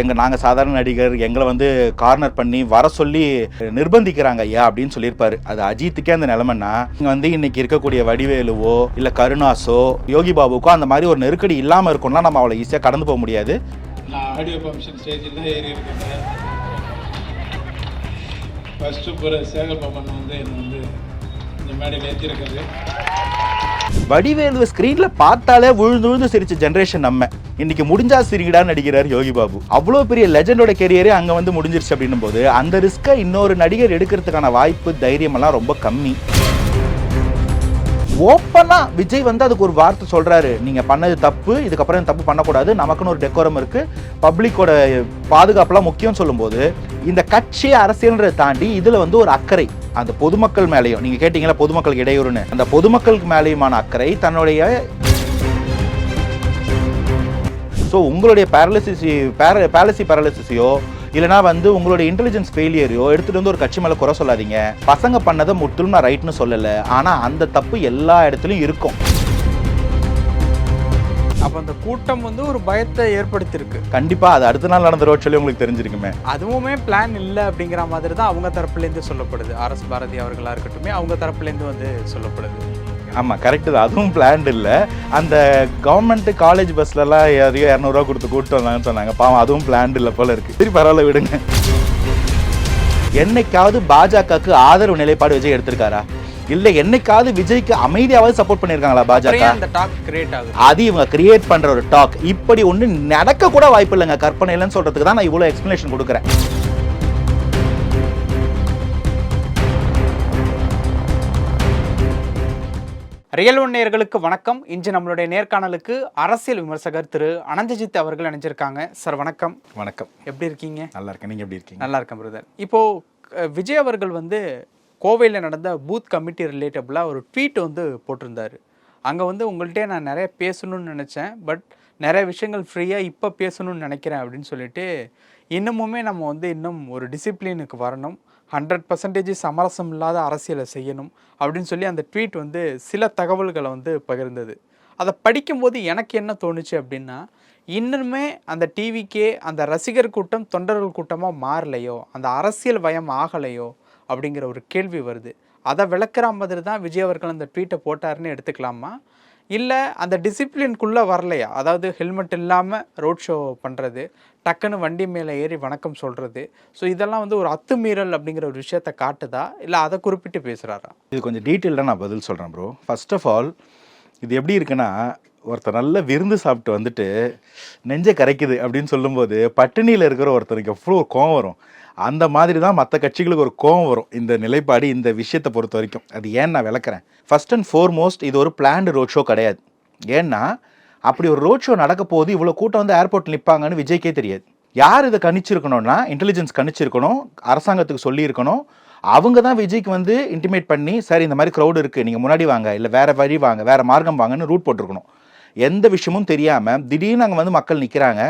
எங்கள் நாங்கள் சாதாரண நடிகர் எங்களை வந்து கார்னர் பண்ணி வர சொல்லி நிர்பந்திக்கிறாங்க ஐயா அப்படின்னு சொல்லியிருப்பாரு. அது அஜித்துக்கே அந்த நிலைமைன்னா இங்கே வந்து இன்னைக்கு இருக்கக்கூடிய வடிவேலுவோ இல்லை கருணாஸோ யோகி பாபுக்கோ அந்த மாதிரி ஒரு நெருக்கடி இல்லாமல் இருக்கும்னா நம்ம அவ்வளோ ஈஸியாக கடந்து போக முடியாது. நான் ஆடியோ ஃபங்க்ஷன் ஸ்டேஜில் தான் ஏறி இருக்கேன் ஃபஸ்ட்டு போகிற சேகர் பாபன் வந்து என்னை வந்து இந்த மேடையில் ஏற்றிருக்காரு வடிவேலு ஸ்கிரீன்ல பார்த்தாலே விழுந்து விழுந்து சிரிச்ச ஜென்ரேஷன் நம்ம. இன்னைக்கு முடிஞ்சா சிரிக்கடான்னு நடிக்கிறார் யோகி பாபு. அவ்வளோ பெரிய லெஜண்டோட கெரியரே அங்க வந்து முடிஞ்சிருச்சு அப்படின்னும் போது அந்த ரிஸ்க்கை இன்னொரு நடிகர் எடுக்கிறதுக்கான வாய்ப்பு தைரியம் எல்லாம் ரொம்ப கம்மி. ஓப்பனாக விஜய் வந்து அதுக்கு ஒரு வார்த்தை சொல்கிறாரு நீங்கள் பண்ணது தப்பு இதுக்கப்புறம் தப்பு பண்ணக்கூடாது. நமக்குன்னு ஒரு டெக்கோரம் இருக்குது பப்ளிக்கோட பாதுகாப்புலாம் முக்கியம் சொல்லும்போது இந்த கட்சி அரசியல்ன்றதை தாண்டி இதில் வந்து ஒரு அக்கறை. அந்த பொதுமக்கள் மேலேயும் நீங்கள் கேட்டிங்களா பொதுமக்களுக்கு இடையூறுன்னு. அந்த பொதுமக்களுக்கு மேலேயுமான அக்கறை தன்னுடைய ஸோ உங்களுடைய பேரலிசிஸ் பேர பேலசி பேரலிசிஸையோ இல்லைனா வந்து உங்களுடைய இன்டெலிஜென்ஸ் ஃபெயிலியரையோ எடுத்துட்டு வந்து ஒரு கட்சி மேலே குறை சொல்லாதீங்க. பசங்க பண்ணதை முற்றிலும் நான் ரைட்னு சொல்லலை. ஆனால் அந்த தப்பு எல்லா இடத்துலையும் இருக்கும். அப்போ அந்த கூட்டம் வந்து ஒரு பயத்தை ஏற்படுத்தியிருக்கு. கண்டிப்பாக அது அடுத்த நாள் நடந்த ரோட் சொல்லி உங்களுக்கு தெரிஞ்சிருக்குமே. அதுவுமே பிளான் இல்லை அப்படிங்கிற மாதிரி தான் அவங்க தரப்புலேருந்து சொல்லப்படுது. ஆர்எஸ் பாரதி அவர்களாக இருக்கட்டும் அவங்க தரப்புலேருந்து வந்து சொல்லப்படுது. ஆமாம் கரெக்டு தான். அதுவும் பிளான்ட் இல்லை. அந்த கவர்மெண்ட் காலேஜ் பஸ்லலாம் யாரையோ இரநூறுவா கொடுத்து கூப்பிட்டு வந்தாங்கன்னு சொன்னாங்க. பாவம் அதுவும் பிளான்ட் இல்லை போல இருக்கு. சரி பரவாயில்ல விடுங்க. என்னைக்காவது பாஜகவுக்கு ஆதரவு நிலைப்பாடு விஜய் எடுத்திருக்காரா? இல்லை என்னைக்காவது விஜய்க்கு அமைதியாவது சப்போர்ட் பண்ணியிருக்காங்களா அப்புறம் பாஜக அந்த டாக் கிரியேட் ஆகுது. அது இவங்க கிரியேட் பண்ற ஒரு டாக் இப்படி ஒண்ணு நடக்க கூட வாய்ப்பு இல்லைங்க. கற்பனை இல்லைன்னு சொல்றதுக்கு தான் நான் இவ்வளவு எக்ஸ்பிளனேஷன் கொடுக்குறேன். ரியல் ஒன் நேயர்களுக்கு வணக்கம். இன்று நம்மளுடைய நேர்காணலுக்கு அரசியல் விமர்சகர் திரு அனந்தஜித் அவர்கள் இணைஞ்சிருக்காங்க. சார் வணக்கம். வணக்கம். எப்படி இருக்கீங்க? நல்லா இருக்கேன் நீங்க எப்படி இருக்கீங்க? நல்லா இருக்கேன் பிரதர் இப்போ அஹ், விஜய் அவர்கள் வந்து கோவையில் நடந்த பூத் கமிட்டி ரிலேட்டபிளாக ஒரு ட்வீட் வந்து போட்டிருந்தாரு. அங்கே வந்து உங்கள்கிட்ட நான் நிறைய பேசணும்னு நினச்சேன். பட் நிறைய விஷயங்கள் ஃப்ரீயாக இப்போ பேசணும்னு நினைக்கிறேன் அப்படின்னு சொல்லிட்டு இன்னமுமே நம்ம வந்து இன்னும் ஒரு டிசிப்ளினுக்கு வரணும். ஹண்ட்ரட் பர்சன்டேஜ் சமரசம் இல்லாத அரசியலை செய்யணும் அப்படின்னு சொல்லி அந்த ட்வீட் வந்து சில தகவல்களை வந்து பகிர்ந்தது. அதை படிக்கும்போது எனக்கு என்ன தோணுச்சு அப்படின்னா இன்னுமே அந்த டிவிக்கே அந்த ரசிகர் கூட்டம் தொண்டர்கள் கூட்டமாக மாறலையோ அந்த அரசியல் பயம் ஆகலையோ அப்படிங்கிற ஒரு கேள்வி வருது. அதை விளக்குற மாதிரி தான் விஜய் அவர்கள் அந்த ட்வீட்டை போட்டாருன்னு எடுத்துக்கலாமா? இல்லை அந்த டிசிப்ளின்குள்ளே வரலையா? அதாவது ஹெல்மெட் இல்லாமல் ரோட் ஷோ பண்ணுறது டக்குன்னு வண்டி மேலே ஏறி வணக்கம் சொல்கிறது ஸோ இதெல்லாம் வந்து ஒரு அத்துமீறல் அப்படிங்கிற ஒரு விஷயத்தை காட்டுதா? இல்லை அதை குறிப்பிட்டு பேசுகிறாரா இது கொஞ்சம் டீட்டெயில்டாக நான் பதில் சொல்கிறேன் ப்ரோ ஃபர்ஸ்ட் ஆஃப் ஆல் இது எப்படி இருக்குன்னா ஒருத்தர் நல்ல விருந்து சாப்பிட்டு வந்துட்டு நெஞ்சை கரைக்குது அப்படின்னு சொல்லும்போது பட்டினியில் இருக்கிற ஒருத்தருக்கு எவ்வளோ கோவம் வரும். அந்த மாதிரி தான் மற்ற கட்சிகளுக்கு ஒரு கோவம் வரும். இந்த நிலைப்பாடு இந்த விஷயத்தை பொறுத்த வரைக்கும். அது ஏன் நான் விளக்குறேன்? ஃபர்ஸ்ட் அண்ட் ஃபோர்மோஸ்ட் இது ஒரு பிளான்டு ரோட் ஷோ கிடையாது. ஏன்னா அப்படி ஒரு ரோட் ஷோ நடக்க போது இவ்வளோ கூட்டம் வந்து ஏர்போர்ட் நிற்பாங்கன்னு விஜய்க்கே தெரியாது. யார் இதை கணிச்சிருக்கணும்னா இன்டெலிஜென்ஸ் கணிச்சிருக்கணும் அரசாங்கத்துக்கு சொல்லியிருக்கணும். அவங்க தான் விஜய்க்கு வந்து இன்டிமேட் பண்ணி சார் இந்த மாதிரி க்ரௌடு இருக்குது நீங்கள் முன்னாடி வாங்க இல்லை வேறு வழி வாங்க வேறு மார்க்கம் வாங்கன்னு ரூட் போட்டிருக்கணும். எந்த விஷயமும் தெரியாமல் திடீர்னு அங்கே வந்து மக்கள் நிற்கிறாங்க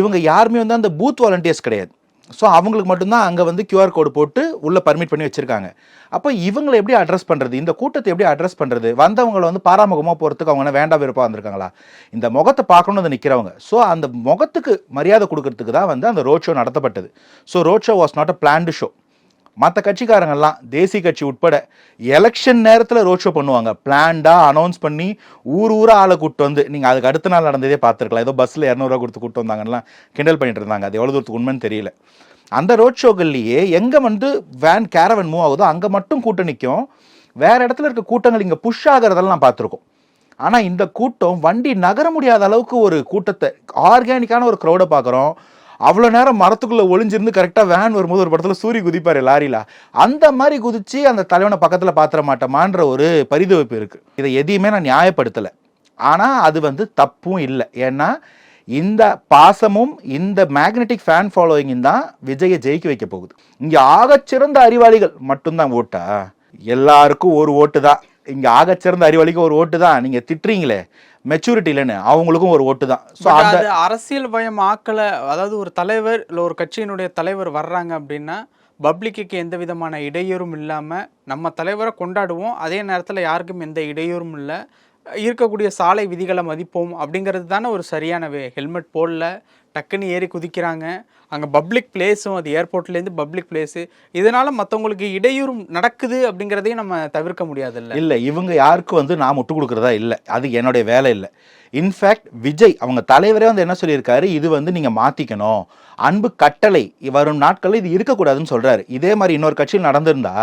இவங்க யாருமே வந்து அந்த பூத் வாலண்டியர்ஸ் கிடையாது. ஸோ அவங்களுக்கு மட்டும்தான் அங்கே வந்து கியூஆர் கோடு போட்டு உள்ளே பர்மிட் பண்ணி வச்சுருக்காங்க. அப்போ இவங்களை எப்படி அட்ரஸ் பண்ணுறது இந்த கூட்டத்தை எப்படி அட்ரஸ் பண்ணுறது வந்தவங்களை வந்து பாராமுகமாக போகிறதுக்கு அவங்க என்ன வேண்டாம் விருப்பம் வந்திருக்காங்களா இந்த முகத்தை பார்க்கணும் வந்து நிற்கிறவங்க ஸோ அந்த முகத்துக்கு மரியாதை கொடுக்கறதுக்கு தான் வந்து அந்த ரோட் ஷோ நடத்தப்பட்டது. So road show was not a planned show மற்ற கட்சிக்காரங்கெல்லாம் தேசிய கட்சி உட்பட எலெக்ஷன் நேரத்தில் ரோட் ஷோ பண்ணுவாங்க. பிளான்டாக அனௌன்ஸ் பண்ணி ஊர் ஊராக ஆளை கூட்டு வந்து நீங்கள் அதுக்கு அடுத்த நாள் நடந்ததே பார்த்துருக்கலாம். ஏதோ பஸ்ஸில் இரநூறுவா கொடுத்து கூட்டு வந்தாங்கலாம் கிண்டல் பண்ணிட்டு இருந்தாங்க. அது எவ்வளோ தூரத்துக்கு உண்மைன்னு தெரியல. அந்த ரோட் ஷோக்கள்லேயே எங்கே வந்து வேன் கேரவன் மூவ் ஆகுதோ அங்கே மட்டும் கூட்டம் நிற்கும் வேறு இடத்துல இருக்க கூட்டங்கள் இங்கே புஷ் ஆகிறதெல்லாம் நான் பார்த்துருக்கோம். ஆனால் இந்த கூட்டம் வண்டி நகர முடியாத அளவுக்கு ஒரு கூட்டத்தை ஆர்கானிக்கான ஒரு க்ரௌடை பார்க்குறோம். அவ்வளோ நேரம் மரத்துக்குள்ளே ஒளிஞ்சிருந்து கரெக்டாக வேன் வரும்போது ஒரு படத்தில் சூரிய குதிப்பார் லாரியில் அந்த மாதிரி குதிச்சு அந்த தலைவனை பக்கத்தில் பாத்திர மாட்டோமான்ற ஒரு பரிதவிப்பு இருக்குது இதை எதையுமே நான் நியாயப்படுத்தலை. ஆனால் அது வந்து தப்பும் இல்லை. ஏன்னா இந்த பாசமும் இந்த மேக்னெட்டிக் ஃபேன் ஃபாலோயிங்கும் தான் விஜயை ஜெயிக்க வைக்க போகுது. இங்கே ஆகச்சிறந்த அறிவாளிகள் மட்டும்தான் ஓட்டா? எல்லாருக்கும் ஒரு ஓட்டு தான். இங்கே ஆகச்சிறந்த அறிவாளிக்கு ஒரு ஓட்டு தான். நீங்கள் திட்டுறீங்களே. மெச்சூரிட்டி இல்லைன்னு. அவங்களுக்கும் ஒரு ஓட்டு தான். ஸோ அது அரசியல் பயம் ஆக்கல. அதாவது ஒரு தலைவர் இல்லை ஒரு கட்சியினுடைய தலைவர் வர்றாங்க அப்படின்னா பப்ளிக்கு எந்த விதமான இடையூறும் இல்லாமல் நம்ம தலைவரை கொண்டாடுவோம். அதே நேரத்தில் யாருக்கும் எந்த இடையூறும் இல்லை. இருக்கக்கூடிய சாலை விதிகளை மதிப்போம் அப்படிங்கிறது தானே ஒரு சரியான வே ஹெல்மெட் போடல. டக்குன்னு ஏறி குதிக்கிறாங்க. அங்கே பப்ளிக் பிளேஸும் அது ஏர்போர்ட்லேருந்து பப்ளிக் பிளேஸு இதனால் மற்றவங்களுக்கு இடையூறு நடக்குது அப்படிங்கிறதையும் நம்ம தவிர்க்க முடியாதுல்ல? இல்லை இவங்க யாருக்கும் வந்து நான் முட்டு கொடுக்குறதா இல்லை. அது என்னுடைய வேலை இல்லை. இன்ஃபேக்ட் விஜய் அவங்க தலைவரே வந்து என்ன சொல்லியிருக்காரு? இது வந்து நீங்கள் மாற்றிக்கணும் அன்பு கட்டளை. வரும் நாட்களில் இது இருக்கக்கூடாதுன்னு சொல்கிறாரு இதே மாதிரி இன்னொரு கட்சியில் நடந்திருந்தா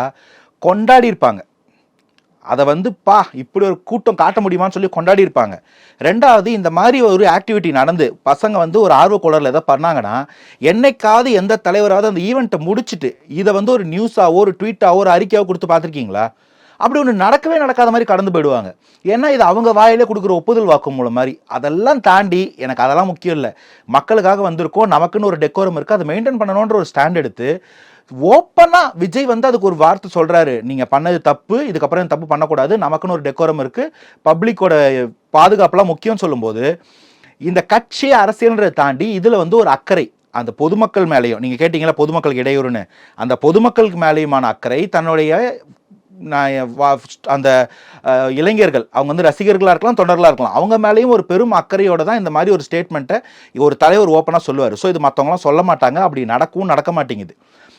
கொண்டாடி இருப்பாங்க. அதை வந்து பா இப்படி ஒரு கூட்டம் காட்ட முடியுமான்னு சொல்லி கொண்டாடி இருப்பாங்க. ரெண்டாவது இந்த மாதிரி ஒரு ஆக்டிவிட்டி நடந்து பசங்க வந்து ஒரு ஆர்வ கோளரில் எதாவது பண்ணாங்கன்னா என்னைக்காவது எந்த தலைவராவது அந்த ஈவெண்ட்டை முடிச்சுட்டு இதை வந்து ஒரு நியூஸாவோ ஒரு ட்வீட்டாவோ ஒரு அறிக்கையாவோ கொடுத்து பார்த்துருக்கீங்களா? அப்படி ஒன்று நடக்கவே நடக்காத மாதிரி கடந்து போயிடுவாங்க. ஏன்னா இது அவங்க வாயிலே கொடுக்குற ஒப்புதல் வாக்கு மூலம் மாதிரி. அதெல்லாம் தாண்டி எனக்கு அதெல்லாம் முக்கியம் இல்லை. மக்களுக்காக வந்திருக்கோம் நமக்குன்னு ஒரு டெக்கோரம் இருக்குது அதை மெயின்டைன் பண்ணணுன்ற ஒரு ஸ்டாண்ட் எடுத்து ஓப்பனாக விஜய் வந்து அதுக்கு ஒரு வார்த்தை சொல்கிறாரு நீங்கள் பண்ணது தப்பு இதுக்கப்புறம் தப்பு பண்ணக்கூடாது. நமக்குன்னு ஒரு டெக்கோரம் இருக்குது பப்ளிக்கோட பாதுகாப்புலாம் முக்கியம் சொல்லும்போது இந்த கட்சி அரசியல்ன்றதை தாண்டி இதில் வந்து ஒரு அக்கறை அந்த பொதுமக்கள் மேலேயும். நீங்கள் கேட்டிங்களா பொதுமக்களுக்கு இடையூறுன்னு. அந்த பொதுமக்களுக்கு மேலேயுமான அக்கறை தன்னுடைய நான் வா- அந்த இளைஞர்கள் அவங்க வந்து ரசிகர்களாக இருக்கலாம் தொண்டர்களாக இருக்கலாம். அவங்க மேலேயும் ஒரு பெரும் அக்கறையோட தான் இந்த மாதிரி ஒரு ஸ்டேட்மெண்ட்டை ஒரு தலைவர் ஓப்பனாக சொல்லுவார். ஸோ இது மற்றவங்களாம் சொல்ல மாட்டாங்க. அப்படி நடக்கவும் நடக்க மாட்டேங்குது.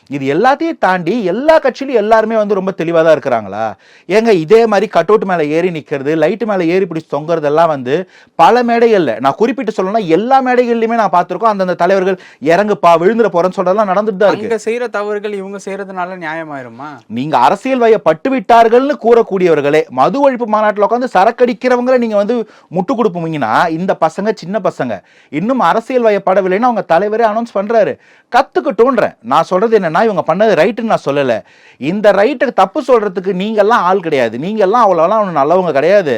இது எல்லாத்தையும் தாண்டி எல்லா கட்சியிலும் எல்லாருமே வந்து ரொம்ப தெளிவாக தான் இருக்கிறாங்களா? ஏங்க இதே மாதிரி கட் அவுட் மேலே ஏறி நிற்கிறது லைட்டு மேலே ஏறி பிடிச்சி தொங்குறதெல்லாம் வந்து பல மேடைகள்ல நான் குறிப்பிட்டு சொல்லணும்னா எல்லா மேடைகள்லையுமே நான் பார்த்துருக்கோம். அந்தந்த தலைவர்கள் இறங்குப்பா விழுந்துற போறேன்னு சொல்றதெல்லாம் நடந்துட்டு தான் இருக்கு. செய்யற தவறுகள் இவங்க செய்யறதுனால நியாயமாயிருமா? நீங்க அரசியல் வயப்பட்டு விட்டார்கள்னு கூறக்கூடியவர்களே மது ஒழிப்பு மாநாட்டில் உட்காந்து சரக்கடிக்கிறவங்களை நீங்க வந்து முட்டு கொடுப்பீங்கன்னா இந்த பசங்க சின்ன பசங்க இன்னும் அரசியல் வயப்படவில்லைன்னு அவங்க தலைவரே அனௌன்ஸ் பண்றாரு. கத்துக்கட்டும்ன்றேன். நான் சொல்றது என்னன்னா இவங்க பண்ணது ரைட்டுன்னு நான் சொல்லலை. இந்த ரைட்டை தப்பு சொல்கிறதுக்கு நீங்கள்லாம் ஆள் கிடையாது. நீங்கள்லாம் அவ்வளோலாம் ஒன்றும் நல்லவங்க கிடையாது.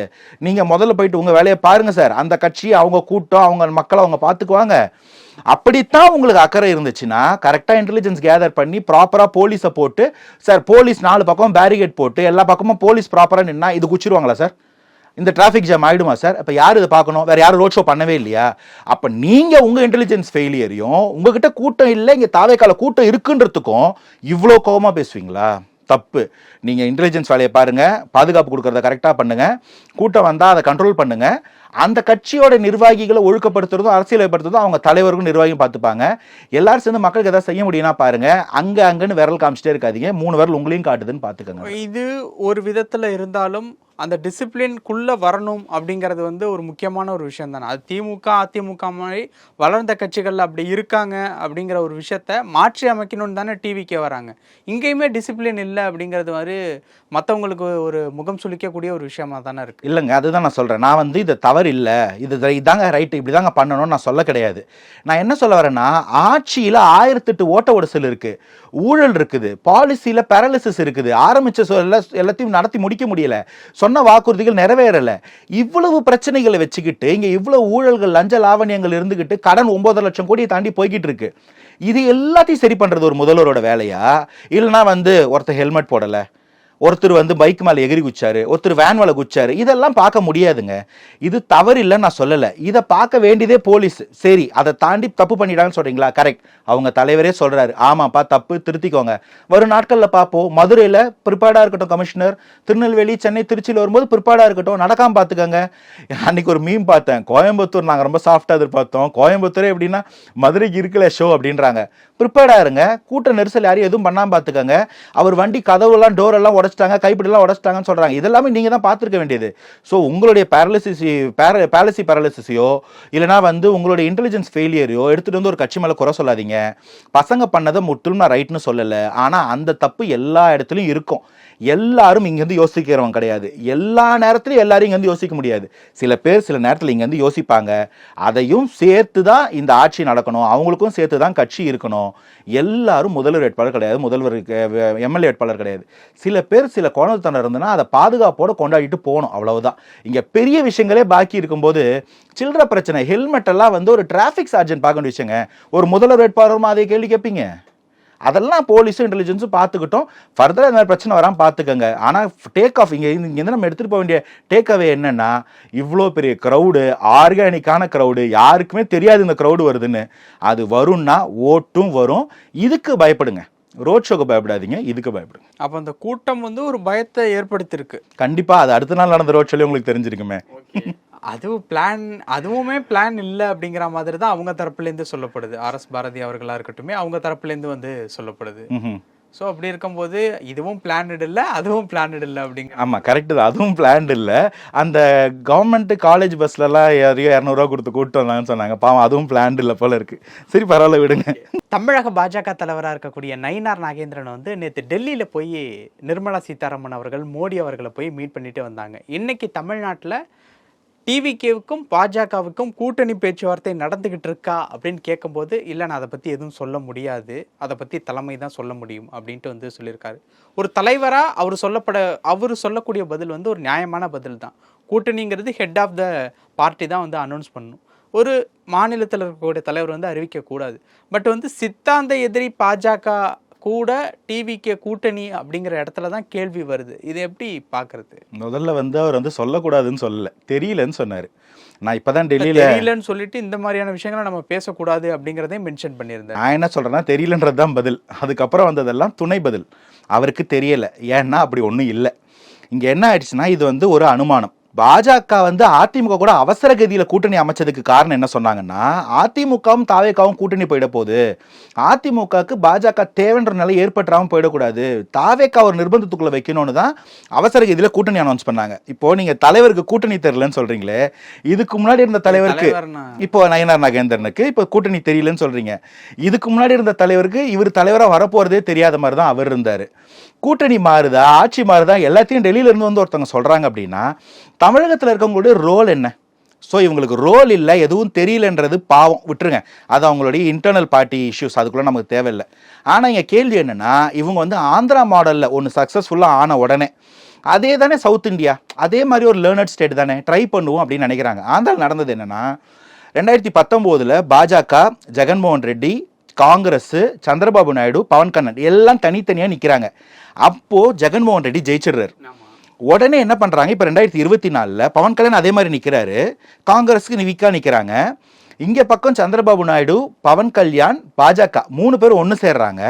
நீங்கள் முதல்ல போயிட்டு உங்கள் வேலையை பாருங்கள் சார். அந்த கட்சி அவங்க கூட்டம் அவங்க மக்களை அவங்க பார்த்துக்குவாங்க. அப்படித்தான் உங்களுக்கு அக்கறை இருந்துச்சுன்னா கரெக்டாக இன்டெலிஜென்ஸ் கேதர் பண்ணி ப்ராப்பராக போலீஸை போட்டு சார் போலீஸ் நாலு பக்கம் பேரிகேட் போட்டு எல்லா பக்கமும் போலீஸ் ப்ராப்பராக நின்னா இது குச்சிருவாங்களா சார்? இந்த டிராஃபிக் ஜாம் ஆயிடுமா சார் இப்போ யார் இதை பார்க்கணும்? வேறு யாரும் ரோட் ஷோ பண்ணவே இல்லையா? அப்போ நீங்கள் உங்கள் இன்டெலிஜென்ஸ் ஃபெயிலியரையும் உங்ககிட்ட கூட்டம் இல்லை இங்கே தாவேக்கால கூட்டம் இருக்குன்றதுக்கும் இவ்வளோ கோபமாக பேசுவீங்களா? தப்பு. நீங்கள் இன்டெலிஜென்ஸ் வேலையை பாருங்கள் பாதுகாப்பு கொடுக்குறத கரெக்டாக பண்ணுங்கள் கூட்டம் வந்தால் அதை கண்ட்ரோல் பண்ணுங்கள் அந்த கட்சியோட நிர்வாகிகளை ஒழுக்கப்படுத்துறதும் அரசியலைப்படுத்துறதும் அவங்க தலைவருக்கும் நிர்வாகியும் பார்த்துப்பாங்க. எல்லாரும் சேர்ந்து மக்களுக்கு எதாவது செய்ய முடியும்னா பாருங்க அங்கே அங்கேன்னு விரல் காமிச்சிட்டே இருக்காதீங்க. மூணு விரல் உங்களையும் காட்டுதுன்னு பார்த்துக்கோங்க. இது ஒரு விதத்தில் இருந்தாலும் அந்த டிசிப்ளின்குள்ளே வரணும் அப்படிங்கிறது வந்து ஒரு முக்கியமான ஒரு விஷயம் தானே அது திமுக அதிமுக மாதிரி வளர்ந்த கட்சிகள் அப்படி இருக்காங்க அப்படிங்கிற ஒரு விஷயத்த மாற்றி அமைக்கணும்னு தானே டிவிக்கே வராங்க. இங்கேயுமே டிசிப்ளின் இல்லை அப்படிங்கிறது மாதிரி மற்றவங்களுக்கு ஒரு முகம் சுளிக்கக்கூடிய ஒரு விஷயமா தானே இருக்குது இல்லைங்க அதுதான் நான் சொல்கிறேன் நான் வந்து இது தவறு இல்லை. இது இதாங்க ரைட்டு இப்படி தாங்க பண்ணணும்னு நான் சொல்ல கிடையாது. நான் என்ன சொல்ல வரேன்னா ஆட்சியில் ஆயிரத்தெட்டு ஓட்ட ஒடசல் இருக்குது ஊழல் இருக்குது. பாலிசியில் பேரலிசிஸ் இருக்குது. ஆரம்பித்த சொல்ல எல்லாத்தையும் நடத்தி முடிக்க முடியலை. சொன்ன வாக்குறுதிகள் நிறைவேறலை. இவ்வளவு பிரச்சனைகளை வச்சுக்கிட்டு இங்கே இவ்வளவு ஊழல்கள் லஞ்ச லாவணியங்கள் இருந்துக்கிட்டு கடன் ஒன்பது லட்சம் கோடியை தாண்டி போய்கிட்டு இருக்கு இது எல்லாத்தையும் சரி பண்ணுறது ஒரு முதல்வரோட வேலையா? இல்லைனா வந்து ஒருத்தர் ஹெல்மெட் போடலை. ஒருத்தர் வந்து பைக் மேலே எகிரி குச்சாரு ஒருத்தர் வேன் மேலே குச்சாரு இதெல்லாம் பார்க்க முடியாதுங்க. இது தவறு இல்லைன்னு நான் சொல்லலை. இதை பார்க்க வேண்டியதே போலீஸ். சரி அதை தாண்டி தப்பு பண்ணிட்டாங்கன்னு சொல்கிறீங்களா கரெக்ட் அவங்க தலைவரே சொல்கிறாரு ஆமாப்பா தப்பு. திருத்திக்கோங்க. வரும் நாட்களில் பார்ப்போம். மதுரையில் ப்ரிப்பேர்டாக இருக்கட்டும் கமிஷனர். திருநெல்வேலி சென்னை திருச்சியில் வரும்போது ப்ரிப்பேர்டாக இருக்கட்டும். நடக்காமல் பார்த்துக்கோங்க. அன்றைக்கி ஒரு மீன் பார்த்தேன். கோயம்புத்தூர் நாங்கள் ரொம்ப சாஃப்டாக எதிர்பார்த்தோம். கோயம்புத்தூரே எப்படின்னா மதுரைக்கு இருக்கல ஷோ அப்படின்றாங்க. ப்ரிப்பேர்டாக இருங்க. கூட்ட நெரிசல் யாரையும் எதுவும் பண்ணாமல் பார்த்துக்கோங்க. அவர் வண்டி கதவுலாம் டோரெல்லாம் உடச்சு உடச்சிட்டாங்க கைப்பிடிலாம் உடச்சிட்டாங்கன்னு சொல்கிறாங்க இதெல்லாமே நீங்கள் தான் பார்த்துருக்க வேண்டியது. ஸோ உங்களுடைய பேரலிசிஸ் பேர பேலசி பேரலிசிஸையோ இல்லைனா வந்து உங்களுடைய இன்டெலிஜென்ஸ் ஃபெயிலியரையோ எடுத்துகிட்டு வந்து ஒரு கட்சி மேலே குறை சொல்லாதீங்க. பசங்க பண்ணதை முற்றிலும் நான் ரைட்னு சொல்லலை. ஆனால் அந்த தப்பு எல்லா இடத்துலையும் இருக்கும். எல்லாரும் இங்கேருந்து யோசிக்கிறவங்க கிடையாது. எல்லா நேரத்துலையும் எல்லாரும் இங்கேருந்து யோசிக்க முடியாது. சில பேர் சில நேரத்தில் இங்கேருந்து யோசிப்பாங்க. அதையும் சேர்த்து தான் இந்த ஆட்சி நடக்கணும். அவங்களுக்கும் சேர்த்து தான் கட்சி இருக்கணும். எல்லாரும் முதல்வர் வேட்பாளர் கிடையாது. முதல்வர் எம்எல்ஏ வேட்பாளர் கிடையாது. சில பேர் சில கோணத்தனம் இருந்ததுன்னா அதை பாதுகாப்போடு கொண்டாடிட்டு போகணும். அவ்வளவுதான். இங்கே பெரிய விஷயங்களே பாக்கி இருக்கும்போது சில்லற பிரச்சனை. ஹெல்மெட் எல்லாம் வந்து ஒரு டிராஃபிக் சார்ஜன் பார்க்க வேண்டிய விஷயங்க ஒரு முதல்வர் வேட்பாளரும் அதே கேள்வி கேட்பீங்க? அதெல்லாம் போலீஸும் இன்டெலிஜென்ஸும் பார்த்துக்கிட்டோம். ஃபர்தராக இந்த மாதிரி பிரச்சனை வராமல் பார்த்துக்கோங்க. ஆனால் டேக் ஆஃப் இங்கே இங்கேருந்து நம்ம எடுத்துகிட்டு போக வேண்டிய டேக் அவே என்னன்னா இவ்வளோ பெரிய க்ரௌடு ஆர்கானிக்கான க்ரௌடு யாருக்குமே தெரியாது இந்த க்ரௌடு வருதுன்னு. அது வரும்னா ஓட்டும் வரும். இதுக்கு பயப்படுங்க. ரோட் ஷோக்கு பயப்படாதீங்க. இதுக்கு பயப்படுங்க. அப்போ அந்த கூட்டம் வந்து ஒரு பயத்தை ஏற்படுத்தியிருக்கு. கண்டிப்பா. அது அடுத்த நாள் நடந்த ரோட் ஷோலயே உங்களுக்கு தெரிஞ்சிருக்குமே. அதுவும் பிளான் அதுவுமே பிளான் இல்லை அப்படிங்கிற மாதிரி தான் அவங்க தரப்புலேருந்து சொல்லப்படுது. ஆர்எஸ் பாரதி அவர்களா இருக்கட்டுமே அவங்க தரப்புலேருந்து வந்து சொல்லப்படுது. ஸோ அப்படி இருக்கும்போது இதுவும் பிளானட் இல்லை அதுவும் பிளானட் இல்லை அப்படிங்கிற ஆமா கரெக்ட் தான். அதுவும் பிளான்ட் இல்ல. அந்த கவர்மெண்ட் காலேஜ் பஸ்லலாம் யாரையோ இரநூறுவா கொடுத்து கூப்பிட்டு வந்தாங்கன்னு சொன்னாங்க. பாவம் அதுவும் பிளான்ட் இல்ல போல இருக்கு. சரி பரவாயில்ல விடுங்க. தமிழக பாஜக தலைவராக இருக்கக்கூடிய நயினார் நாகேந்திரன் வந்து நேற்று டெல்லியில் போய் நிர்மலா சீதாராமன் அவர்கள் மோடி அவர்களை போய் மீட் பண்ணிட்டு வந்தாங்க. இன்னைக்கு தமிழ்நாட்டில் டிவிகேவுக்கும் பாஜகவுக்கும் கூட்டணி பேச்சுவார்த்தை நடந்துக்கிட்டு இருக்கா அப்படின்னு கேட்கும்போது இல்லை நான் அதை பற்றி எதுவும் சொல்ல முடியாது. அதை பற்றி தலைமை தான் சொல்ல முடியும் அப்படின்ட்டு வந்து சொல்லியிருக்காரு. ஒரு தலைவராக அவர் சொல்லப்பட அவர் சொல்லக்கூடிய பதில் வந்து ஒரு நியாயமான பதில் தான். கூட்டணிங்கிறது ஹெட் ஆஃப் த பார்ட்டி தான் வந்து அனௌன்ஸ் பண்ணணும். ஒரு மாநிலத்தில் இருக்கக்கூடிய தலைவர் வந்து அறிவிக்கக்கூடாது. பட் வந்து சித்தாந்த எதிரி பாஜக கூட டிவிக்கு கூட்டணி அப்படிங்கிற இடத்துல தான் கேள்வி வருது. இது எப்படி பார்க்கறது? முதல்ல வந்து அவர் வந்து சொல்லக்கூடாதுன்னு சொல்லல. தெரியலன்னு சொன்னாரு. நான் இப்பதான் டெல்லியில தெரியலன்னு சொல்லிட்டு இந்த மாதிரியான விஷயங்களை நம்ம பேசக்கூடாது அப்படிங்கிறதையும் மென்ஷன் பண்ணியிருந்தேன். நான் என்ன சொல்றேன்னா தெரியலன்றது தான் பதில். அதுக்கப்புறம் வந்ததெல்லாம் துணை பதில். அவருக்கு தெரியல. ஏன்னா அப்படி ஒன்றும் இல்லை. இங்க என்ன ஆயிடுச்சுன்னா இது வந்து ஒரு அனுமானம். பாஜக வந்து அதிமுக கூட அவசர கதியில கூட்டணி அமைச்சதுக்கு காரணம் என்ன சொன்னாங்கன்னா அதிமுகவும் தாவேக்காவும் கூட்டணி போயிட போகுது. அதிமுகவுக்கு பாஜக தேவைன்ற நிலை ஏற்பட்டுறாம போயிடக்கூடாது. தாவேக்கா ஒரு நிர்பந்தத்துக்குள்ள வைக்கணும்னு தான் அவசர கதியில கூட்டணி அனௌன்ஸ் பண்ணாங்க. இப்போ நீங்க தலைவருக்கு கூட்டணி தெரியலன்னு சொல்றீங்களே இதுக்கு முன்னாடி இருந்த தலைவருக்கு இப்போ நயனார் நாகேந்திரனுக்கு இப்போ கூட்டணி தெரியலன்னு சொல்றீங்க. இதுக்கு முன்னாடி இருந்த தலைவருக்கு இவர் தலைவராக வரப்போறதே தெரியாத மாதிரி தான் அவர் இருந்தார். கூட்டணி மாறுதா ஆட்சி மாறுதா எல்லாத்தையும் டெல்லியிலேருந்து வந்து ஒருத்தவங்க சொல்கிறாங்க அப்படின்னா தமிழகத்தில் இருக்கவங்களுடைய ரோல் என்ன? ஸோ இவங்களுக்கு ரோல் இல்லை எதுவும் தெரியலன்றது பாவம். விட்டுருங்க. அது அவங்களுடைய இன்டர்னல் பார்ட்டி இஷ்யூஸ் அதுக்குள்ளே நமக்கு தேவையில்லை. ஆனால் இங்கே கேள்வி என்னென்னா இவங்க வந்து ஆந்திரா மாடலில் ஒன்று சக்ஸஸ்ஃபுல்லாக ஆன உடனே அதே தானே சவுத் இந்தியா அதே மாதிரி ஒரு லேர்னட் ஸ்டேட் தானே ட்ரை பண்ணுவோம் அப்படின்னு நினைக்கிறாங்க. ஆந்திரா நடந்தது என்னென்னா ரெண்டாயிரத்தி பத்தொம்போதில் பாஜக ஜெகன்மோகன் ரெட்டி காங்கிரஸ் சந்திரபாபு நாயுடு பவன் கண்ணன் எல்லாம் தனித்தனியாக நிற்கிறாங்க அப்போது ஜெகன்மோகன் ரெட்டி ஜெயிச்சிடுறாரு. உடனே என்ன பண்ணுறாங்க இப்போ ரெண்டாயிரத்தி இருபத்தி நாலில் பவன் கல்யாண் அதே மாதிரி நிற்கிறாரு காங்கிரஸுக்கு வீக்காக நிற்கிறாங்க இங்கே பக்கம் சந்திரபாபு நாயுடு பவன் கல்யாண் பாஜக மூணு பேரும் ஒன்று சேர்றாங்க.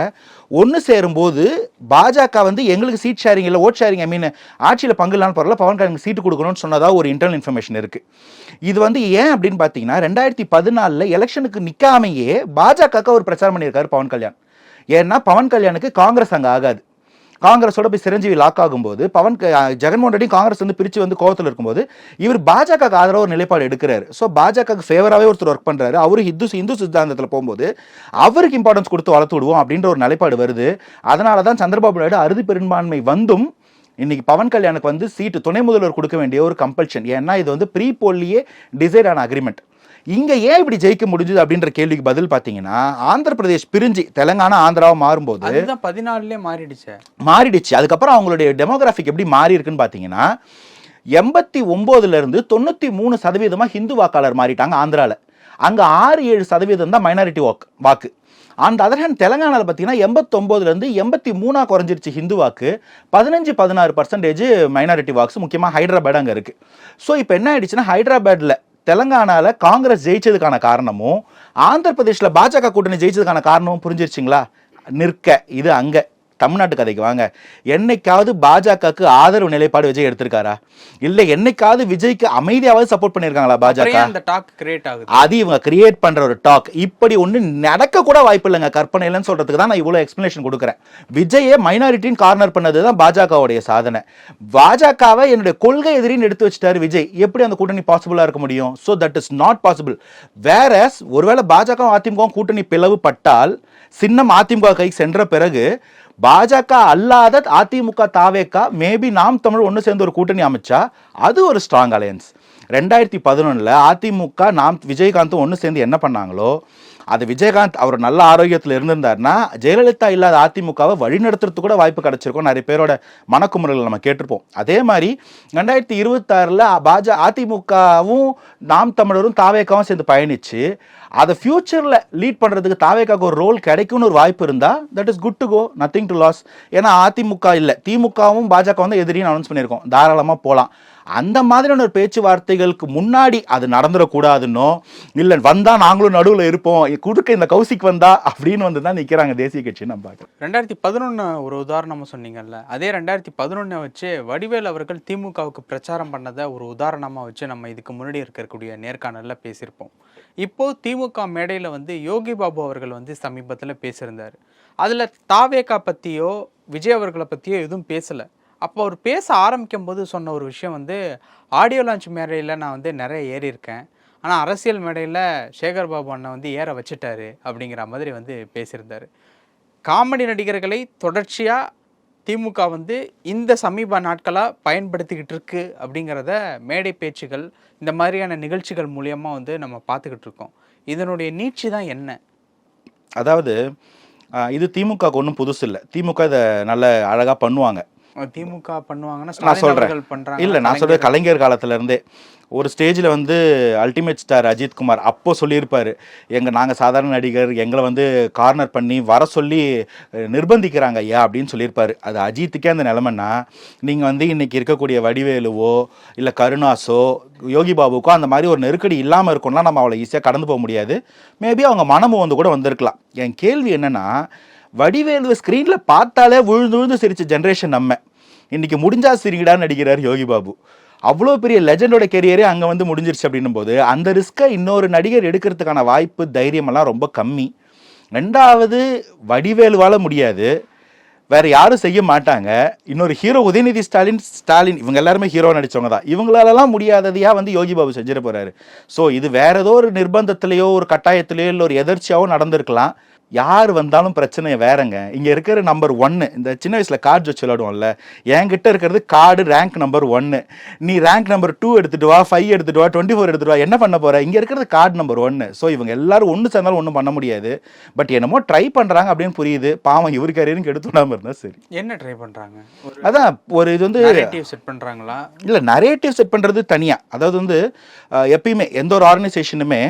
ஒன்று சேரும்போது பாஜக வந்து எங்களுக்கு சீட் ஷேரிங் இல்லை ஓட் ஷேரிங் ஐ மீன் ஆட்சியில் பங்கு இல்லாமல் பரவாயில்ல பவன் கல்யாண் சீட்டு கொடுக்கணும்னு சொன்னதாக ஒரு இன்டர்னல் இன்ஃபர்மேஷன் இருக்குது இது வந்து ஏன் அப்படின்னு பார்த்தீங்கன்னா ரெண்டாயிரத்தி பதினாலில் எலெக்ஷனுக்கு நிற்காமையே பாஜகவுக்கு அவர் பிரச்சாரம் பண்ணியிருக்காரு பவன் கல்யாண். ஏன்னா பவன் கல்யாணுக்கு காங்கிரஸ் அங்கே ஆகாது. காங்கிரஸோட போய் சிரஞ்சீவி லாக் ஆகும்போது பவன் ஜெகன்மோகன் ரெட்டி காங்கிரஸ் வந்து பிரித்து வந்து கோவத்தில் இருக்கும்போது இவர் பாஜக ஆதரவு ஒரு நிலைப்பாடு எடுக்கிறாரு. ஸோ பாஜக ஃபேவராகவே ஒருத்தர் ஒர்க் பண்ணுறாரு அவரு ஹிந்து இந்து சித்தாந்தத்தில் போகும்போது அவருக்கு இம்பார்ட்டன்ஸ் கொடுத்து வளர்த்து விடுவோம் அப்படின்ற ஒரு நிலைப்பாடு வருது. அதனால தான் சந்திரபாபு நாயுடு அறுதி பெரும்பான்மை வந்தும் இன்னைக்கு பவன் கல்யாணுக்கு வந்து சீட்டு துணை முதல்வர் கொடுக்க வேண்டிய ஒரு கம்பல்ஷன் ஏன்னா இது வந்து ப்ரீ போல்லியே டிசைட் ஆன அக்ரிமெண்ட் இங்க ஏன் இப்படி ஜெயிக்க முடிஞ்சது அப்படின்ற கேள்விக்கு பதில் பார்த்தீங்கன்னா ஆந்திர பிரதேஷ் பிரிஞ்சு தெலங்கானா ஆந்திராவா மாறும்போது அதுதான் பதினாலுலேயே மாறிடுச்சே. மாறிடுச்சு. அதுக்கப்புறம் அவங்களுடைய டெமோகிராஃபிக் எப்படி மாறி இருக்குன்னு பார்த்தீங்கன்னா எண்பத்தி ஒம்போதுல இருந்து தொண்ணூற்றி மூணு சதவீதமாக ஹிந்து வாக்காளர் மாறிட்டாங்க ஆந்திரால. அங்கே ஆறு ஏழு சதவீதம் தான் மைனாரிட்டி வாக்கு வாக்கு. அந்த அதர் ஹேண்ட் தெலங்கானாவில் பார்த்தீங்கன்னா எண்பத்தொம்போதுலேருந்து எண்பத்தி மூணா குறைஞ்சிருச்சு ஹிந்து வாக்கு. பதினஞ்சு பதினாறு பர்சன்டேஜ் மைனாரிட்டி வாக்ஸ் முக்கியமாக ஹைதராபாத் அங்கே இருக்குது ஸோ இப்போ என்ன ஆயிடுச்சுன்னா ஹைதராபாத்தில் தெலங்கானாவில் காங்கிரஸ் ஜெயிச்சதுக்கான காரணமும் ஆந்திர பிரதேஷில் பாஜக கூட்டணி ஜெயிச்சதுக்கான காரணமும் புரிஞ்சிருச்சிங்களா? நிற்க இது அங்கே. தமிழ்நாட்டு கதைக்கு வாங்க. என்னைக்காவது பாஜகவுக்கு ஆதரவு நிலைப்பாடு விஜய் எடுத்திருக்காரா? இல்லை என்னைக்காவது விஜய்க்கு அமைதியாவது சப்போர்ட் பண்ணியிருக்காங்களா அப்புறம் பாஜக அந்த டாக் கிரியேட் ஆகுது. அது இவங்க கிரியேட் பண்ற ஒரு டாக் இப்படி ஒண்ணு நடக்க கூட வாய்ப்பு இல்லைங்க. கற்பனை இல்லைன்னு சொல்றதுக்கு தான் நான் இவ்வளவு எக்ஸ்பிளனேஷன் கொடுக்குறேன். விஜயை மைனாரிட்டின்னு கார்னர் பண்ணது தான் பாஜகவுடைய சாதனை. பாஜகவை என்னுடைய கொள்கை எதிரின்னு எடுத்து வச்சிட்டாரு விஜய். எப்படி அந்த கூட்டணி பாசிபிளா இருக்க முடியும்? So that is not possible வேற ஒருவேளை பாஜக அதிமுக கூட்டணி பிளவுபட்டால் சின்னம் அதிமுக கை சென்ற பிறகு பாஜக அல்லாத அதிமுக தாவேக்கா மேபி நாம் தமிழ் ஒன்று சேர்ந்து ஒரு கூட்டணி அமைச்சா அது ஒரு ஸ்ட்ராங் அலையன்ஸ் ரெண்டாயிரத்தி பதினொன்றில் அதிமுக நாம் விஜயகாந்தும் ஒன்று சேர்ந்து என்ன பண்ணாங்களோ அது விஜயகாந்த் அவர் நல்ல ஆரோக்கியத்தில் இருந்திருந்தாருன்னா ஜெயலலிதா இல்லாத அதிமுகவை வழிநடத்துறதுக்கு கூட வாய்ப்பு கிடைச்சிருக்கும். நிறைய பேரோட மனக்குமுறைகள் நம்ம கேட்டிருப்போம். அதே மாதிரி ரெண்டாயிரத்தி இருபத்தாறில் பாஜ அதிமுகவும் நாம் தமிழரும் தாவேக்காவும் சேர்ந்து பயணித்து அதை ஃபியூச்சரில் லீட் பண்ணுறதுக்கு தாவேக்காக்கு ஒரு ரோல் கிடைக்கும்னு ஒரு வாய்ப்பு இருந்தால் that is good to go nothing to lose ஏன்னா அதிமுக இல்லை. திமுகவும் பாஜக வந்து எதிரின்னு அனௌன்ஸ் பண்ணியிருக்கோம். தாராளமாக போகலாம் அந்த மாதிரியான ஒரு பேச்சுவார்த்தைகளுக்கு முன்னாடி அது நடந்துடக்கூடாதுன்னோ இல்லை வந்தால் நாங்களும் நடுவில் இருப்போம் குடுக்க இந்த கௌசிக் வந்தா அப்படின்னு வந்து தான் நிற்கிறாங்க தேசிய கட்சி நம்ம பார்க்குறேன் ரெண்டாயிரத்தி பதினொன்று ஒரு உதாரணமாக சொன்னீங்கல்ல அதே ரெண்டாயிரத்தி பதினொன்றை வச்சு வடிவேல் அவர்கள் திமுகவுக்கு பிரச்சாரம் பண்ணதை ஒரு உதாரணமாக வச்சு நம்ம இதுக்கு முன்னாடி இருக்கக்கூடிய நேர்காணலில் பேசியிருப்போம். இப்போ திமுக மேடையில் வந்து யோகி பாபு அவர்கள் வந்து சமீபத்தில் பேசியிருந்தார். அதில் தாவேக்கா பற்றியோ விஜய் அவர்களை பற்றியோ எதுவும் பேசலை. அப்போ அவர் பேச ஆரம்பிக்கும் போது சொன்ன ஒரு விஷயம் வந்து ஆடியோ லான்ச் மேடையில் நான் வந்து நிறைய ஏறியிருக்கேன். ஆனால் அரசியல் மேடையில் சேகர் பாபு அண்ணன் வந்து ஏற வச்சுட்டாரு அப்படிங்கிற மாதிரி வந்து பேசியிருந்தார். காமெடி நடிகர்களை தொடர்ச்சியாக திமுக வந்து இந்த சமீப நாட்களாக பயன்படுத்திக்கிட்டு இருக்கு அப்படிங்கிறத மேடை பேச்சுகள் இந்த மாதிரியான நிகழ்ச்சிகள் மூலியமாக வந்து நம்ம பார்த்துக்கிட்டு இருக்கோம். இதனுடைய நீட்சி தான் என்ன? அதாவது இது திமுக ஒன்றும் புதுசு இல்லை. திமுக இதை நல்ல அழகாக பண்ணுவாங்க. திமுக பண்ணுவாங்கன்னா நான் அவர்கள் பண்றாங்க இல்லை நான் சொல்றது கலைஞர் காலத்துல இருந்தே ஒரு ஸ்டேஜில் வந்து அல்டிமேட் ஸ்டார் அஜித் குமார் அப்போ சொல்லியிருப்பாரு. எங்க நாங்க சாதாரண நடிகர் எங்களை வந்து கார்னர் பண்ணி வர சொல்லி நிர்பந்திக்கிறாங்க ஐயா அப்படின்னு சொல்லியிருப்பாரு. அது அஜித்துக்கே அந்த நிலைமைன்னா நீங்க வந்து இன்னைக்கு இருக்கக்கூடிய வடிவேலுவோ இல்லை கருணாஸோ யோகி பாபுக்கோ அந்த மாதிரி ஒரு நெருக்கடி இல்லாமல் இருக்கும்னா நம்ம அவளை ஈஸியாக கடந்து போக முடியாது. மேபி அவங்க மனமும் வந்து கூட வந்திருக்கலாம். என் கேள்வி என்னன்னா வடிவேலு ஸ்க்ரீனில் பார்த்தாலே விழுந்து விழுந்து சிரிச்ச ஜென்ரேஷன் நம்ம. இன்னைக்கு முடிஞ்சா சிரிக்கடான்னு நடிக்கிறார் யோகி பாபு. அவ்வளோ பெரிய லெஜண்டோட கெரியரே அங்கே வந்து முடிஞ்சிருச்சு அப்படின்னும் போது அந்த ரிஸ்க்கை இன்னொரு நடிகர் எடுக்கிறதுக்கான வாய்ப்பு தைரியமெல்லாம் ரொம்ப கம்மி. ரெண்டாவது வடிவேலுவால் முடியாது. வேறு யாரும் செய்ய மாட்டாங்க. இன்னொரு ஹீரோ உதயநிதி ஸ்டாலின் ஸ்டாலின் இவங்க எல்லாருமே ஹீரோ நடித்தவங்க தான். இவங்களாலலாம் முடியாததையாக வந்து யோகி பாபு செஞ்சிட போகிறாரு ஸோ இது வேற ஏதோ ஒரு நிர்பந்தத்திலேயோ ஒரு கட்டாயத்திலேயோ இல்லை ஒரு எதர்ச்சியாகவோ நடந்திருக்கலாம். யார் வந்தாலும் பிரச்சனை வேறங்க. இங்க இருக்கிற நம்பர் ஒன்னு இந்த சின்ன வயசுல கார்டு வச்சு விளையாடுவோம்ல என்கிட்ட இருக்கிறது கார்டு ரேங்க் நம்பர் ஒன்னு நீ ரேங்க் நம்பர் டூ எடுத்துட்டு வா ஃபைவ் எடுத்துட்டு வா டுவெண்ட்டி ஃபோர் எடுத்துட்டு வா என்ன பண்ண போற? இங்க இருக்கிறது கார்டு நம்பர் ஒன்னு ஸோ இவங்க எல்லாரும் ஒன்று சேர்ந்தாலும் ஒன்றும் பண்ண முடியாது. பட் என்னமோ ட்ரை பண்றாங்க அப்படின்னு புரியுது. பாவம் இவரு கரியரும் கெடுத்து விடாம இருந்தா சரி. என்ன ட்ரை பண்றாங்க? ஒரு அதான் ஒரு இது வந்து நரேட்டிவ் செட் பண்றாங்களா? இல்லை நரேட்டிவ் செட் பண்ணுறது தனியாக அதாவது வந்து எப்பயுமே எந்த ஒரு ஆர்கனைசேஷனுமே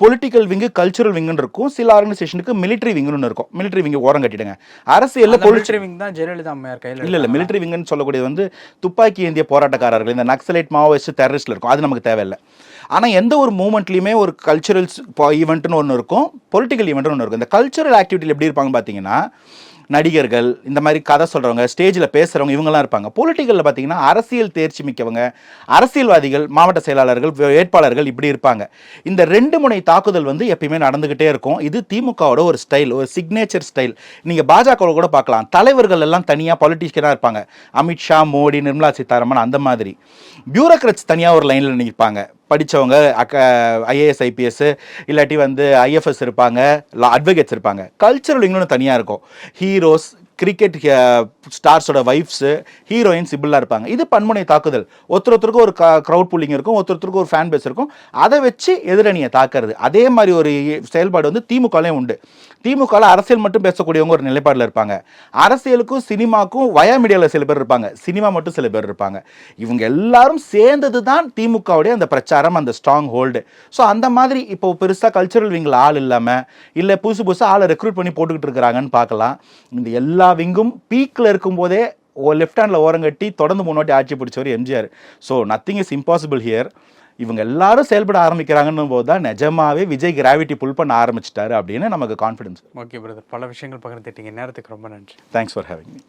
பொலிட்டிக்கல் விங்கு கல்ச்சுரல் விங்குன்னு இருக்கும். சில ஆர்கனைசேஷனுக்கு மிலிட்ரி ஒன்று இருக்கும். மிலிட்ரி விங்கு ஓரம் கட்டிடுங்க. அரசியல்ல பொலிட்டி military wing தான் ஜெயலலிதா அம்மையார் கையில் இல்ல இல்ல. மிலிட்ரி விங்குன்னு சொல்லக்கூடியது வந்து துப்பாக்கி ஏந்திய போராட்டக்காரர்கள். இந்த நக்சலைட் மாவோயிஸ்ட் டெரரிஸ்ட்ல இருக்கும். அது நமக்கு தேவையில்லை. ஆனா எந்த ஒரு மூமெண்ட்லயுமே ஒரு கல்ச்சுரல்ஸ் ஈவெண்ட்னு ஒன்று இருக்கும். பொலிட்டிக்கல் ஈவெண்ட்னு ஒன்று இருக்கும். இந்த கல்ச்சுரல் ஆக்டிவிட்டியில் எப்படி இருப்பாங்க பார்த்தீங்கன்னா நடிகர்கள் இந்த மாதிரி கதை சொல்கிறவங்க ஸ்டேஜில் பேசுறவங்க இவங்கெல்லாம் இருப்பாங்க. பொலிட்டிக்கலில் பார்த்தீங்கன்னா அரசியல் தேர்ச்சி மிக்கவங்க அரசியல்வாதிகள் மாவட்ட செயலாளர்கள் வேட்பாளர்கள் இப்படி இருப்பாங்க. இந்த ரெண்டு முனை தாக்குதல் வந்து எப்பயுமே நடந்துக்கிட்டே இருக்கும். இது திமுகவோட ஒரு ஸ்டைல் ஒரு சிக்னேச்சர் ஸ்டைல் நீங்கள் பாஜகவில் கூட பார்க்கலாம். தலைவர்கள் எல்லாம் தனியாக பொலிட்டிஷியனாக இருப்பாங்க. அமித்ஷா மோடி நிர்மலா சீதாராமன் அந்த மாதிரி. பியூரோக்ரட்ஸ் தனியாக ஒரு லைனில் நிற்பாங்க. படித்தவங்க அக்க ஐஏஎஸ் ஐபிஎஸ் இல்லாட்டி வந்து ஐஎஃப்எஸ் இருப்பாங்க அட்வொகேட்ஸ் இருப்பாங்க. கல்ச்சரல் இன்னொன்று தனியாக இருக்கும். ஹீரோஸ் கிரிக்கெட் ஸ்டார்ஸோட ஒய்ஃப்ஸு ஹீரோயின்ஸ் இப்படிலாம் இருப்பாங்க. இது பன்முனை தாக்குதல். ஒருத்தர் ஒருத்தருக்கு ஒரு க்ரௌட் புல்லிங் இருக்கும் ஒருத்தர் ஒருத்தருக்கு ஒரு ஃபேன் பேஸ் இருக்கும். அதை வச்சு எதிரணியை தாக்குறது. அதே மாதிரி ஒரு செயல்பாடு வந்து திமுகலையும் உண்டு. திமுகவில் அரசியல் மட்டும் பேசக்கூடியவங்க ஒரு நிலைப்பாடில் இருப்பாங்க. அரசியலுக்கும் சினிமாக்கும் வயா மீடியாவில் சில பேர் இருப்பாங்க. சினிமா மட்டும் சில பேர் இருப்பாங்க. இவங்க எல்லாரும் சேர்ந்தது தான் திமுகவுடைய அந்த பிரச்சாரம் அந்த ஸ்ட்ராங் ஹோல்டு ஸோ அந்த மாதிரி இப்போ பெருசாக கல்ச்சுரல் விங்கில் ஆள் இல்லாமல் இல்லை புதுசு புதுசாக ஆளை ரெக்ரூட் பண்ணி போட்டுக்கிட்டு இருக்கிறாங்கன்னு பார்க்கலாம். இந்த எல்லா விங்கும் பீக்கில் இருக்கும்போதே லெஃப்ட் ஹேண்டில் ஓரங்கட்டி தொடர்ந்து முன்னாடி ஆட்சி பிடிச்சவர் MGR. So nothing is impossible here இவங்க எல்லாரும் செயல்பட ஆரம்பிக்கிறாங்கன்னு போது தான் நிஜமாவே விஜய் கிராவிட்டி புல் பண்ண ஆரம்பிச்சிட்டாரு அப்படின்னு நமக்கு கான்ஃபிடன்ஸ் ஓகே பிரதர் பல விஷயங்கள் பகிர்ந்துட்டீங்க. நேரத்துக்கு ரொம்ப நன்றி. Thanks for having me